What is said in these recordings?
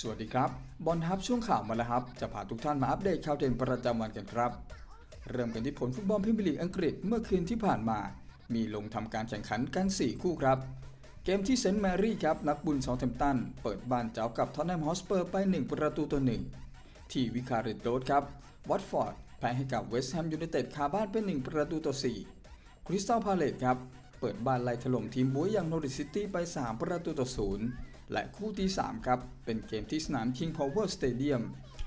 สวัสดีครับ บอลทับช่วงข่าวมาแล้วครับ จะพาทุกท่านมาอัปเดตข่าวเด่นประจำวันกันครับ เริ่มกันที่ผลฟุตบอลพรีเมียร์ลีกอังกฤษเมื่อคืนที่ผ่านมา มีลงทำการแข่งขันกัน 4 คู่ครับ เกมที่เซนต์แมรี่ครับ นักบุญซาเทมตัน เปิดบ้านเจ้ากับทอตแนมฮอสเปอร์ไป 1 ประตูต่อ1ที่วิคาริโดสครับ วัตฟอร์ดแพ้ให้กับเวสต์แฮมยูไนเต็ดคาบ้านเป็น1ประตูต่อ4 คริสตัลพาเลตครับ เปิดบ้านไล่ถล่มทีมบุ้ยอย่างโนริซิตี้ไป 3 ประตูต่อ0และคู่ที่ 3 ครับ เป็นเกมที่สนาม King Power Stadium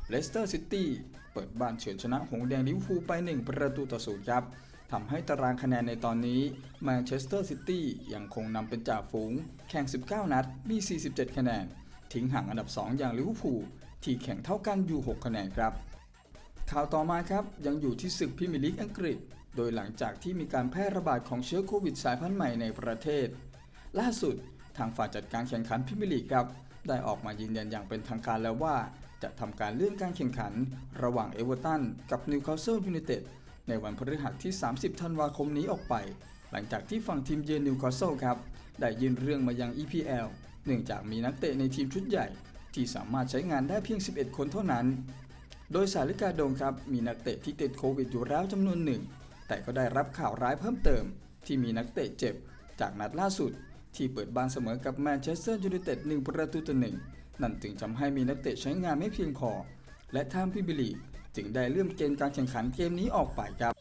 เลสเตอร์ซิตี้เปิดบ้านเฉือนชนะหงแดงลิเวอร์พูลไป 1 ประตูต่อ0ครับทำให้ตารางคะแนนในตอนนี้แมนเชสเตอร์ซิตี้ยังคงนำเป็นจ่าฝูง แข่ง 19 นัด มี 47 คะแนน ทิ้งห่างอันดับ 2 อย่างลิเวอร์พูลที่แข่งเท่ากันอยู่ 6 คะแนนครับ ข่าวต่อมาครับ ยังอยู่ที่ศึกพรีเมียร์ลีกอังกฤษ โดยหลังจากที่มีการแพร่ระบาดของเชื้อโควิดสายพันธุ์ใหม่ในประเทศ ล่าสุดทางฝ่ายจัดการแข่งขันพรีเมียร์ลีกครับ ได้ออกมายืนยันอย่างเป็นทางการแล้วว่า จะทำการเลื่อนการแข่งขัน ระหว่างเอเวอร์ตันกับนิวคาสเซิลยูไนเต็ดในวันพฤหัสที่ 30 ธันวาคมนี้ออกไป หลังจากที่ฝั่งทีมเยือนนิวคาสเซิลครับได้ยื่นเรื่องมายัง EPL เนื่องจากมีนักเตะในทีมชุดใหญ่ ที่สามารถใช้งานได้เพียง 11 คนเท่านั้น โดยสาลิกาโดงครับมีนักเตะที่ติดโควิดอยู่แล้วจำนวนหนึ่ง แต่ก็ได้รับข่าวร้ายเพิ่มเติม ที่มีนักเตะเจ็บ จากนัดล่าสุด ที่เปิดบ้านเสมอกับแมนเชสเตอร์ยูไนเต็ด1ประตูต่อหนึ่งนั่นจึงทำให้มีนักเตะใช้งานไม่เพียงพอ และทางพิบิลีจึงได้เลื่อนเกมการแข่งขันเกมนี้ออกไปครับ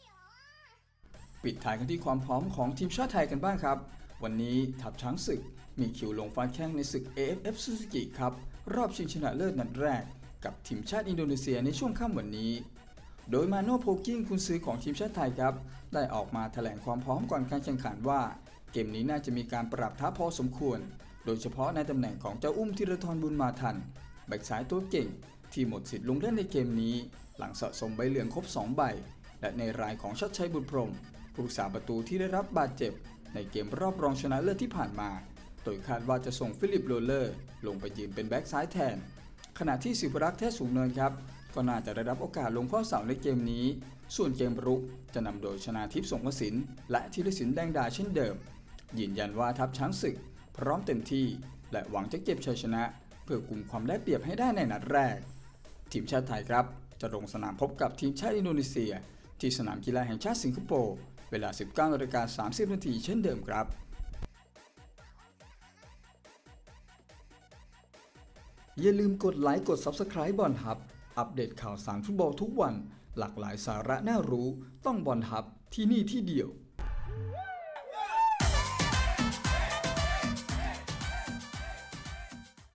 ปิดท้ายกันที่ความพร้อมของทีมชาติไทยกันบ้างครับ วันนี้ทัพช้างศึก มีคิวลงฟ้าแข้งในศึก AFF Suzuki ครับรอบชิงชนะเลิศนัดแรก กับทีมชาติอินโดนีเซียในช่วงค่ำวันนี้ โดยมาโนโพกิ้งคุณซื้อของทีมชาติไทยครับ ได้ออกมาแถลงความพร้อมก่อนการแข่งขันว่า เกมนี้น่าจะมีการปรับทัพพอสมควร โดยเฉพาะในตำแหน่งของเจ้าอุ้มธีรทรบุญมาทันแบ็กซ้ายตัวเก่ง ที่หมดสิทธิ์ลงเล่นในเกมนี้ หลังสะสมใบเหลืองครบ 2 ใบ และในรายของชัดชัยบุตรพรมผู้รักษาประตูที่ได้รับบาดเจ็บ ในเกมรอบรองชนะเลิศที่ผ่านมา โดยคาดว่าจะส่งฟิลิปโรเลอร์ ลงไปยืนเป็นแบ็กซ้ายแทน ขณะที่สิวรักษ์เทศสูงเนินครับ ก็น่าจะได้รับโอกาสลงข้อเสาในเกมนี้ ส่วนเกมรุกจะนำโดยชนาทิพย์สงกสินและธีรศิลป์แดงดาเช่นเดิม ยืนยันว่าทัพช้างศึก พร้อมเต็มที่ และหวังจะเก็บชัยชนะ เพื่อกลุ่มความได้เปรียบให้ได้ในนัดแรก ทีมชาติไทยครับ จะลงสนามพบกับทีมชาติอินโดนีเซีย ที่สนามกีฬาแห่งชาติสิงคโปร์เวลา 19นาฬิกา30นาทีเช่นเดิมครับอย่าลืมกดไลค์กด Subscribe บอลฮับ อัปเดตข่าวสารฟุตบอลทุกวัน หลากหลายสาระน่ารู้ ต้องบอลทับที่นี่ที่เดียว